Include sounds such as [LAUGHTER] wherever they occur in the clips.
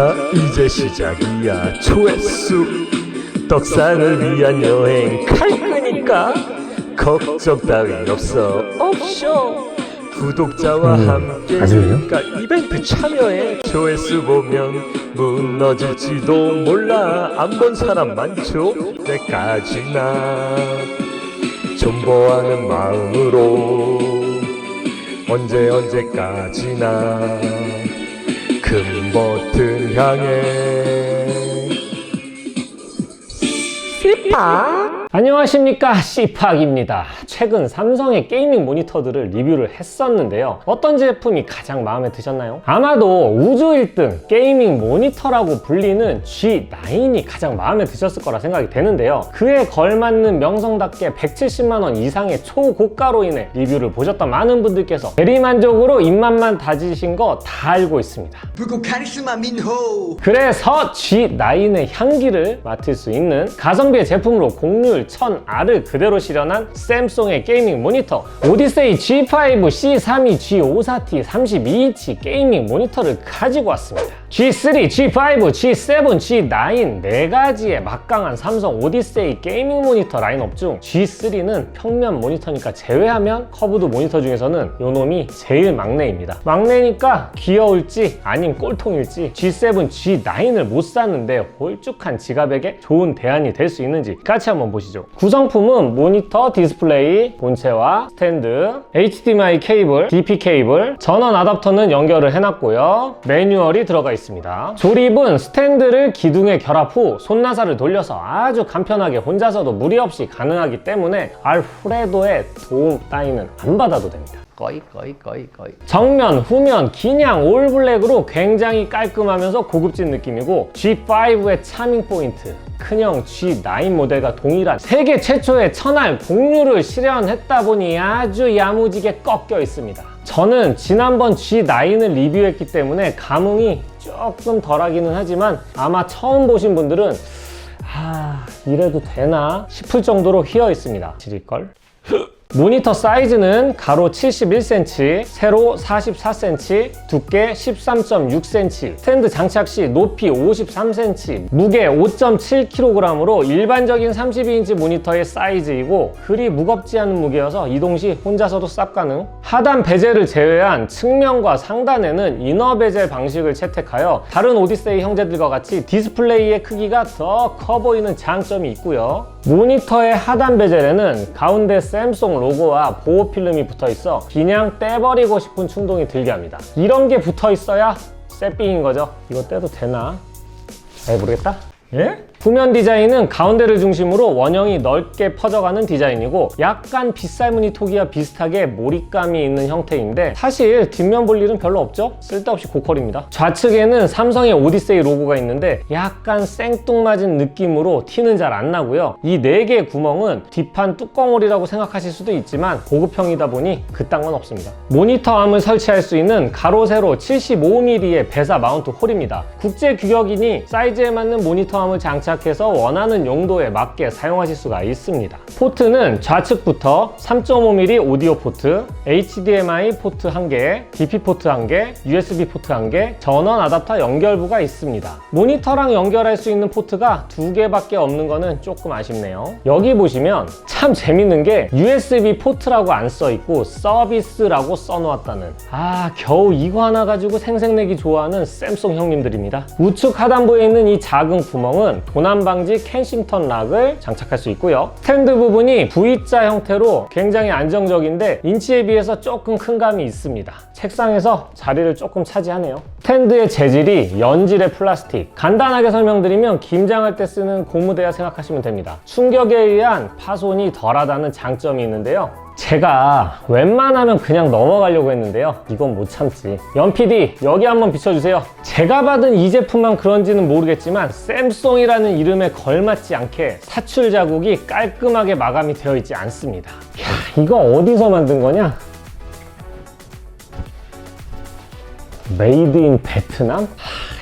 자 이제 시작이야. 조회수. 떡상을 위한 여행 갈 거니까 걱정 따윈 없어. 없쇼 구독자와 함께 그러니까 이벤트 참여해. 조회수 보면 무너질지도 몰라. 안 본 사람 많죠? 때까지나. 존버하는 마음으로 언제 언제까지나 큰 버튼 향해 안녕하십니까 씨팍입니다. 최근 삼성의 게이밍 모니터들을 리뷰를 했었는데요. 어떤 제품이 가장 마음에 드셨나요? 아마도 우주 1등 게이밍 모니터라고 불리는 G9이 가장 마음에 드셨을 거라 생각이 되는데요. 그에 걸맞는 명성답게 170만원 이상의 초고가로 인해 리뷰를 보셨던 많은 분들께서 대리만족으로 입맛만 다지신 거 다 알고 있습니다. 불꽃 카리스마 민호! 그래서 G9의 향기를 맡을 수 있는 가성비의 제품으로 공률 1000R을 그대로 실현한 샘송의 게이밍 모니터 오디세이 G5, C32, G54T 32인치 게이밍 모니터를 가지고 왔습니다. G3, G5, G7, G9 네 가지의 막강한 삼성 오디세이 게이밍 모니터 라인업 중 G3는 평면 모니터니까 제외하면 커브드 모니터 중에서는 요놈이 제일 막내입니다. 막내니까 귀여울지 아님 꼴통일지 G7, G9을 못 샀는데 홀쭉한 지갑에게 좋은 대안이 될 수 있는지 같이 한번 보시죠. 구성품은 모니터, 디스플레이, 본체와 스탠드, HDMI 케이블, DP 케이블, 전원 아답터는 연결을 해놨고요. 매뉴얼이 들어가 있습니다. 조립은 스탠드를 기둥에 결합 후 손나사를 돌려서 아주 간편하게 혼자서도 무리 없이 가능하기 때문에 알프레도의 도움 따위는 안 받아도 됩니다. 거의 거의 거의 거의. 정면, 후면, 기냥, 올블랙으로 굉장히 깔끔하면서 고급진 느낌이고 G5의 차밍 포인트 큰형 G9 모델과 동일한 세계 최초의 천알 공유를 실현했다 보니 아주 야무지게 꺾여 있습니다. 저는 지난번 G9을 리뷰했기 때문에 감흥이 조금 덜하기는 하지만 아마 처음 보신 분들은 아 이래도 되나 싶을 정도로 휘어 있습니다. 지릴걸 모니터 사이즈는 가로 71cm, 세로 44cm, 두께 13.6cm, 스탠드 장착 시 높이 53cm, 무게 5.7kg으로 일반적인 32인치 모니터의 사이즈이고 그리 무겁지 않은 무게여서 이동 시 혼자서도 쌉 가능. 하단 베젤을 제외한 측면과 상단에는 이너 베젤 방식을 채택하여 다른 오디세이 형제들과 같이 디스플레이의 크기가 더 커 보이는 장점이 있고요. 모니터의 하단 베젤에는 가운데 샘송 로고와 보호 필름이 붙어 있어 그냥 떼버리고 싶은 충동이 들게 합니다. 이런 게 붙어 있어야 쎄삥인 거죠. 이거 떼도 되나? 잘 모르겠다. 예? 후면 디자인은 가운데를 중심으로 원형이 넓게 퍼져가는 디자인이고 약간 빗살무늬 토기와 비슷하게 몰입감이 있는 형태인데 사실 뒷면 볼 일은 별로 없죠? 쓸데없이 고퀄입니다. 좌측에는 삼성의 오디세이 로고가 있는데 약간 생뚱맞은 느낌으로 티는 잘 안 나고요. 이 네 개의 구멍은 뒷판 뚜껑홀이라고 생각하실 수도 있지만 고급형이다 보니 그딴 건 없습니다. 모니터 암을 설치할 수 있는 가로 세로 75mm의 배사 마운트 홀입니다. 국제 규격이니 사이즈에 맞는 모니터 암을 장착 장착해서 원하는 용도에 맞게 사용하실 수가 있습니다. 포트는 좌측부터 3.5mm 오디오 포트, HDMI 포트 1개, DP 포트 1개, USB 포트 1개, 전원 아답터 연결부가 있습니다. 모니터랑 연결할 수 있는 포트가 두 개밖에 없는 거는 조금 아쉽네요. 여기 보시면 참 재밌는 게 USB 포트라고 안 써 있고 서비스라고 써놓았다는 아 겨우 이거 하나 가지고 생색내기 좋아하는 샘송 형님들입니다. 우측 하단부에 있는 이 작은 구멍은 도난 방지 캔싱턴 락을 장착할 수 있고요. 스탠드 부분이 V자 형태로 굉장히 안정적인데 인치에 비해서 조금 큰 감이 있습니다. 책상에서 자리를 조금 차지하네요. 스탠드의 재질이 연질의 플라스틱. 간단하게 설명드리면 김장할 때 쓰는 고무대야 생각하시면 됩니다. 충격에 의한 파손이 덜하다는 장점이 있는데요. 제가 웬만하면 그냥 넘어가려고 했는데요. 이건 못 참지. 연PD, 여기 한번 비춰주세요. 제가 받은 이 제품만 그런지는 모르겠지만, 샘송이라는 이름에 걸맞지 않게 사출 자국이 깔끔하게 마감이 되어 있지 않습니다. 야, 이거 어디서 만든 거냐? 메이드 인 베트남? 하,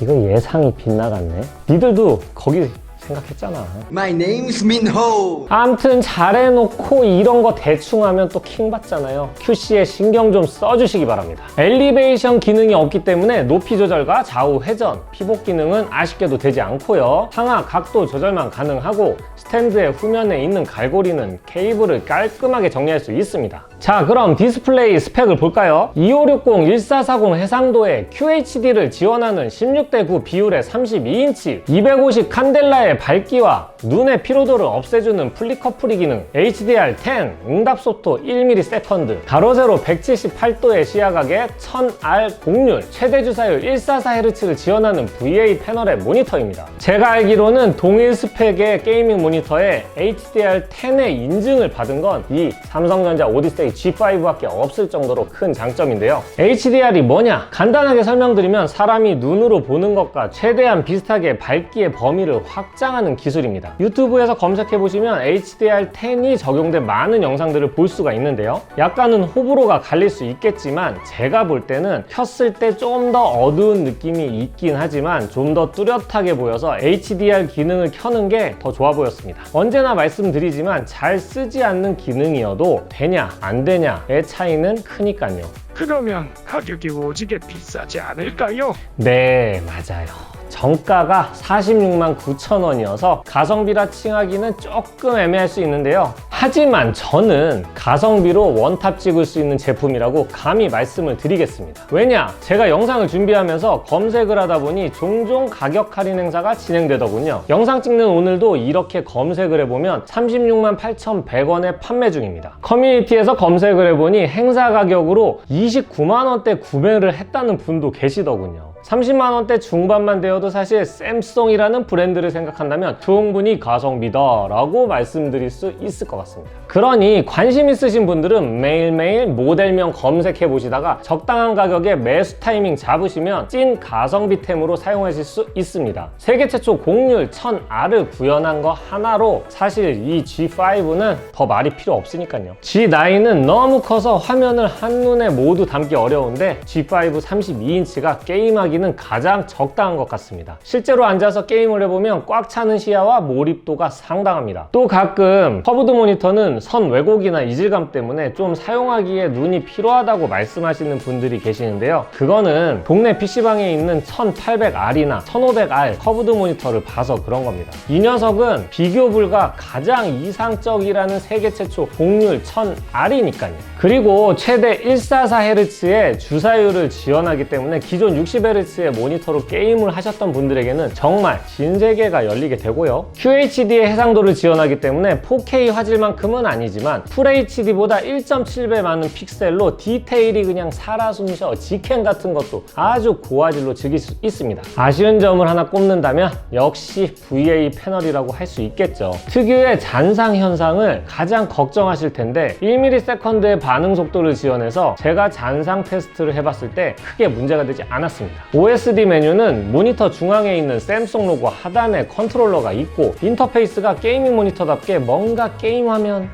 이거 예상이 빗나갔네. 니들도 거기 생각했잖아. My name's Minho. 암튼 잘해놓고 이런 거 대충 하면 또 킹 받잖아요. QC에 신경 좀 써주시기 바랍니다. 엘리베이션 기능이 없기 때문에 높이 조절과 좌우 회전, 피복 기능은 아쉽게도 되지 않고요. 상하 각도 조절만 가능하고 스탠드의 후면에 있는 갈고리는 케이블을 깔끔하게 정리할 수 있습니다. 자 그럼 디스플레이 스펙을 볼까요? 2560 1440 해상도에 QHD를 지원하는 16대 9 비율의 32인치 250 칸델라의 밝기와 눈의 피로도를 없애주는 플리커프리 기능 HDR10 응답 속도 1ms 세컨드 가로 세로 178도의 시야각에 1000R 공률 최대 주사율 144Hz를 지원하는 VA 패널의 모니터입니다 제가 알기로는 동일 스펙의 게이밍 모니터에 HDR10의 인증을 받은 건 이 삼성전자 오디세이 G5밖에 없을 정도로 큰 장점인데요. HDR이 뭐냐? 간단하게 설명드리면 사람이 눈으로 보는 것과 최대한 비슷하게 밝기의 범위를 확장하는 기술입니다. 유튜브에서 검색해 보시면 HDR10이 적용된 많은 영상들을 볼 수가 있는데요. 약간은 호불호가 갈릴 수 있겠지만 제가 볼 때는 켰을 때 좀 더 어두운 느낌이 있긴 하지만 좀 더 뚜렷하게 보여서 HDR 기능을 켜는 게 더 좋아 보였습니다. 언제나 말씀드리지만 잘 쓰지 않는 기능이어도 되냐 안 되냐의 차이는 크니까요 그러면 가격이 오지게 비싸지 않을까요? 네, 맞아요. 정가가 46만 9천 원이어서 가성비라 칭하기는 조금 애매할 수 있는데요. 하지만 저는 가성비로 원탑 찍을 수 있는 제품이라고 감히 말씀을 드리겠습니다. 왜냐? 제가 영상을 준비하면서 검색을 하다 보니 종종 가격 할인 행사가 진행되더군요. 영상 찍는 오늘도 이렇게 검색을 해보면 36만 8,100원에 판매 중입니다. 커뮤니티에서 검색을 해보니 행사 가격으로 29만 원대 구매를 했다는 분도 계시더군요. 30만 원대 중반만 되어도 사실 샘송이라는 브랜드를 생각한다면 충분히 가성비다 라고 말씀드릴 수 있을 것 같습니다. 그러니 관심 있으신 분들은 매일매일 모델명 검색해 보시다가 적당한 가격에 매수 타이밍 잡으시면 찐 가성비템으로 사용하실 수 있습니다. 세계 최초 공률 1000R을 구현한 거 하나로 사실 이 G5는 더 말이 필요 없으니까요. G9은 너무 커서 화면을 한눈에 모두 담기 어려운데 G5 32인치가 게임하기 는 가장 적당한 것 같습니다. 실제로 앉아서 게임을 해보면 꽉 차는 시야와 몰입도가 상당합니다. 또 가끔 커브드 모니터는 선 왜곡이나 이질감 때문에 좀 사용하기에 눈이 피로하다고 말씀하시는 분들이 계시는데요. 그거는 동네 PC방에 있는 1800R이나 1500R 커브드 모니터를 봐서 그런 겁니다. 이 녀석은 비교 불가 가장 이상적이라는 세계 최초 공률 1000R이니까요. 그리고 최대 144Hz의 주사율을 지원하기 때문에 기존 60Hz 의 모니터로 게임을 하셨던 분들에게는 정말 신세계가 열리게 되고요. QHD의 해상도를 지원하기 때문에 4K 화질만큼은 아니지만 FHD보다 1.7배 많은 픽셀로 디테일이 그냥 살아 숨쉬어 직캠 같은 것도 아주 고화질로 즐길 수 있습니다. 아쉬운 점을 하나 꼽는다면 역시 VA 패널이라고 할 수 있겠죠. 특유의 잔상 현상을 가장 걱정하실 텐데 1ms의 반응 속도를 지원해서 제가 잔상 테스트를 해봤을 때 크게 문제가 되지 않았습니다. OSD 메뉴는 모니터 중앙에 있는 샘송 로고 하단에 컨트롤러가 있고 인터페이스가 게이밍 모니터답게 뭔가 게임하면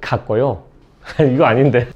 같고요. [LAUGHS] 이거 아닌데.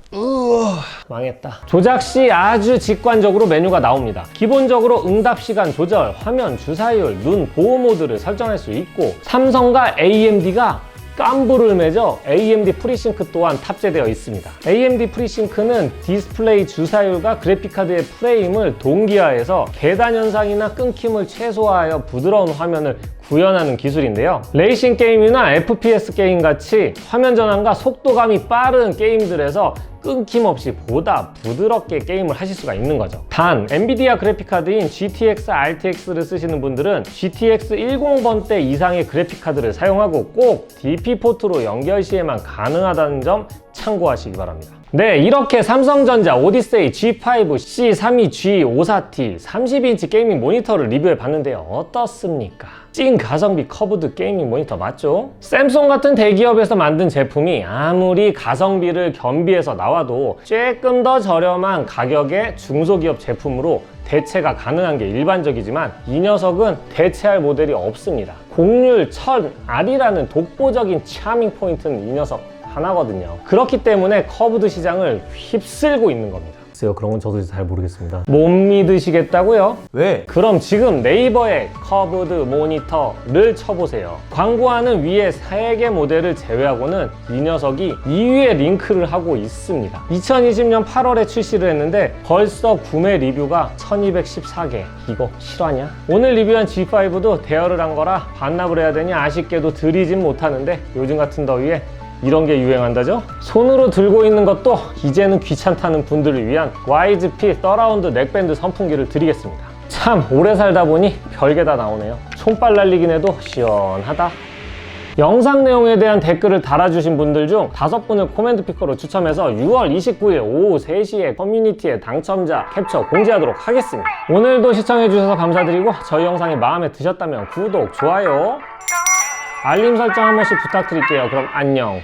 망했다. 조작 시 아주 직관적으로 메뉴가 나옵니다. 기본적으로 응답 시간 조절, 화면 주사율, 눈 보호 모드를 설정할 수 있고 삼성과 AMD가 깜부를 맺어 AMD 프리싱크 또한 탑재되어 있습니다. AMD 프리싱크는 디스플레이 주사율과 그래픽카드의 프레임을 동기화해서 계단 현상이나 끊김을 최소화하여 부드러운 화면을 구현하는 기술인데요. 레이싱 게임이나 FPS 게임 같이 화면 전환과 속도감이 빠른 게임들에서 끊김없이 보다 부드럽게 게임을 하실 수가 있는 거죠. 단, 엔비디아 그래픽카드인 GTX RTX를 쓰시는 분들은 GTX 10번대 이상의 그래픽카드를 사용하고 꼭 DP 포트로 연결 시에만 가능하다는 점 참고하시기 바랍니다. 네, 이렇게 삼성전자 오디세이 G5, C32, G54T 32인치 게이밍 모니터를 리뷰해 봤는데요. 어떻습니까? 찐 가성비 커브드 게이밍 모니터 맞죠? 샘송 같은 대기업에서 만든 제품이 아무리 가성비를 겸비해서 나와도 조금 더 저렴한 가격의 중소기업 제품으로 대체가 가능한 게 일반적이지만 이 녀석은 대체할 모델이 없습니다. 공률 1000R이라는 독보적인 차밍 포인트는 이 녀석 하나거든요. 그렇기 때문에 커브드 시장을 휩쓸고 있는 겁니다. 글쎄요, 그런 건 저도 잘 모르겠습니다. 못 믿으시겠다고요? 왜? 그럼 지금 네이버에 커브드 모니터를 쳐보세요. 광고하는 위에 3개 모델을 제외하고는 이 녀석이 2위에 링크를 하고 있습니다. 2020년 8월에 출시를 했는데 벌써 구매 리뷰가 1214개. 이거 실화냐? 오늘 리뷰한 G5도 대여를 한 거라 반납을 해야 되니 아쉽게도 드리진 못하는데 요즘 같은 더위에 이런 게 유행한다죠? 손으로 들고 있는 것도 이제는 귀찮다는 분들을 위한 YZP 서라운드 넥밴드 선풍기를 드리겠습니다. 참 오래 살다 보니 별게 다 나오네요. 총빨 날리긴 해도 시원하다. 영상 내용에 대한 댓글을 달아주신 분들 중 다섯 분을 코멘트 피커로 추첨해서 6월 29일 오후 3시에 커뮤니티에 당첨자 캡처 공지하도록 하겠습니다. 오늘도 시청해주셔서 감사드리고 저희 영상이 마음에 드셨다면 구독, 좋아요, 알림 설정 한 번씩 부탁드릴게요. 그럼 안녕.